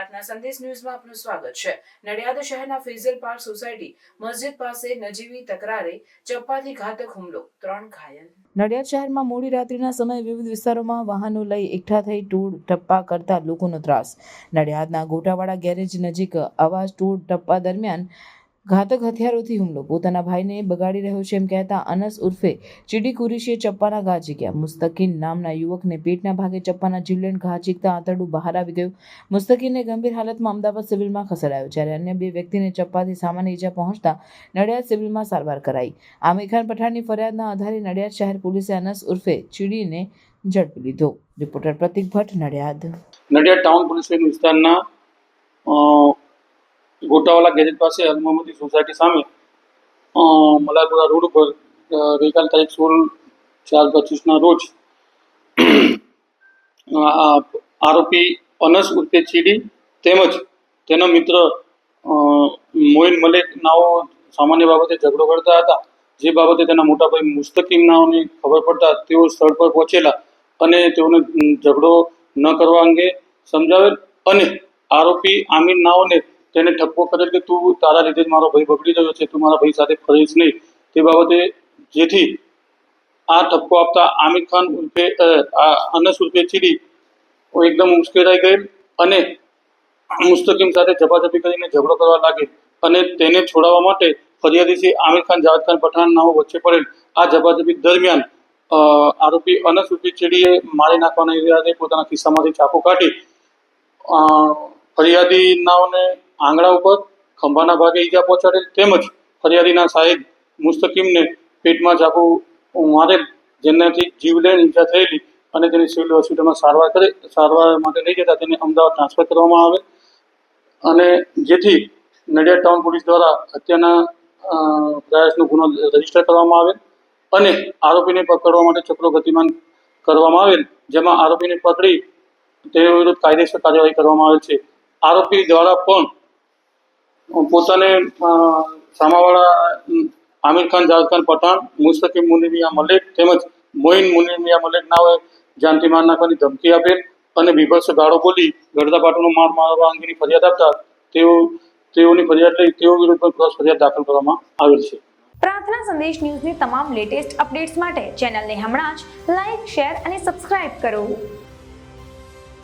પ્રાર્થના સંદેશ ન્યૂઝમાં આપનું સ્વાગત છે. નડિયાદ શહેરના ફેઝલ પાર્ક સોસાયટી મસ્જિદ પાસે નજીવી તકરારે ચપ્પાથી ઘાતક હુમલો, ત્રણ ઘાયલ. નડિયાદ શહેરમાં મોડી રાત્રિના સમયે વિવિધ વિસ્તારોમાં વાહનો લઈ એકઠા થઈ ટૂળ ટપ્પા કરતા લોકોનો ત્રાસ. નડિયાદના ગોટાવાડા ગેરેજ નજીક આવા ટૂળ ટપ્પા દરમિયાન ઘાતક હથિયારોથી હુમલો. પોતાના ભાઈને બગાડી રહ્યો છે એમ કહેતા અનસ ઉર્ફે ચીડી કુરીશીએ ચપ્પાના ઘા ઝીક્યા મુસ્તકીન નામના યુવકને પેટના ભાગે ચપ્પાના જીવલેણ ઘા ઝીકતા આંતરડું બહાર આવી ગયું. મુસ્તકીનને ગંભીર હાલતમાં અમદાવાદ સિવિલમાં ખસેડાયો, જ્યારે અન્ય બે વ્યક્તિને ચપ્પાથી સામાન્ય ઈજા પહોંચતા નડિયાદ સિવિલમાં સારવાર કરાઈ. આમિર ખાન પઠાણની ફરિયાદના આધારે નડિયાદ શહેર પોલીસે અનસ ઉર્ફે ચીડીને ઝડપી લીધો. Reporter Pratik Bhatt, Nadiad. Nadiad town police વિસ્તારના ગોટાવાલા ગેરેજ પાસે અલમહમદી સોસાયટી સામે મલારપુરા રોડ ઉપર ગઈકાલ તારીખ સોળ ચાર પચીસના રોજ આરોપી અનસ ઉર્ફે ચીડી તેમજ તેનો મિત્ર મોઇન મલેક નાઓ સામાન્ય બાબતે ઝઘડો કરતા હતા. જે બાબતે તેના મોટાભાઈ મુસ્તકીમ નાઓની ખબર પડતા તેઓ સ્થળ પર પહોંચેલા અને તેઓને ઝઘડો ન કરવા અંગે સમજાવેલ અને આરોપી આમિર નાઓને તેને ઠપકો કરે કે તું તારા લીધે જ મારો ભાઈ બગડી રહ્યો છે, તું મારા ભાઈ સાથે ફરીશ નહીં. તે બાબતે જેથી આ ઠપકો આપતા આમિર ખાન ઉર્ફે અનસ ઉર્ફે ચીડી એકદમ ઉશ્કેરાઈ ગયેલ અને મુસ્તકીમ સાથે ઝપાઝપી કરીને ઝઘડો કરવા લાગે અને તેને છોડાવવા માટે ફરિયાદી શ્રી આમિર ખાન, જાવેદ ખાન, પઠાણ નામો વચ્ચે પડેલ. આ ઝપાઝપી દરમિયાન આરોપી અનસ ઉર્ફે ચીડીએ મારી નાખવાના ઇરાદે પોતાના ખિસ્સામાંથી ચાકુ કાઢી ફરિયાદી ફરિયાદીનાઓને આંગળા ઉપર ખંભાના ભાગે ઈજા પહોંચાડેલ તેમજ ફરિયાદીના સાહેબ મુસ્તકીમને પેટમાં ચાકુ મારેલ જેનાથી જીવલેણ ઈજા થયેલી અને તેની સિવિલ હોસ્પિટલમાં સારવાર કરી, સારવાર માટે લઈ જતા તેને અમદાવાદ ટ્રાન્સફર કરવામાં આવે. અને જેથી નડિયાદ ટાઉન પોલીસ દ્વારા હત્યાના પ્રયાસનો ગુનો રજિસ્ટર કરવામાં આવે અને આરોપીને પકડવા માટે ચક્રો ગતિમાન કરવામાં આવેલ, જેમાં આરોપીને પકડી તેઓ વિરુદ્ધ કાયદેસર કાર્યવાહી કરવામાં આવેલ છે. આરોપી દ્વારા પણ પોતાને સામાવાળા આમિર ખાન, જાવેદ પઠાણ, મુસ્તકીમ મુનિમિયા મલેક તેમજ મોઇન મુનિમિયા મલેક નાવે જાનથી માર નાખવાની ધમકી આપેલ અને બીભત્સ ગાળો બોલી ગળદાપાટુનો માર મારવા અંગેની ફરિયાદ આપતા તેઓ, તેઓની ફરિયાદ લઈ તેઓ વિરુદ્ધ ક્રોસ ફરિયાદ દાખલ કરવામાં આવેલ છે. પ્રાર્થના સંદેશ ન્યૂઝની તમામ લેટેસ્ટ અપડેટ્સ માટે ચેનલને હમણાં જ લાઇક શેર અને સબસ્ક્રાઇબ કરો.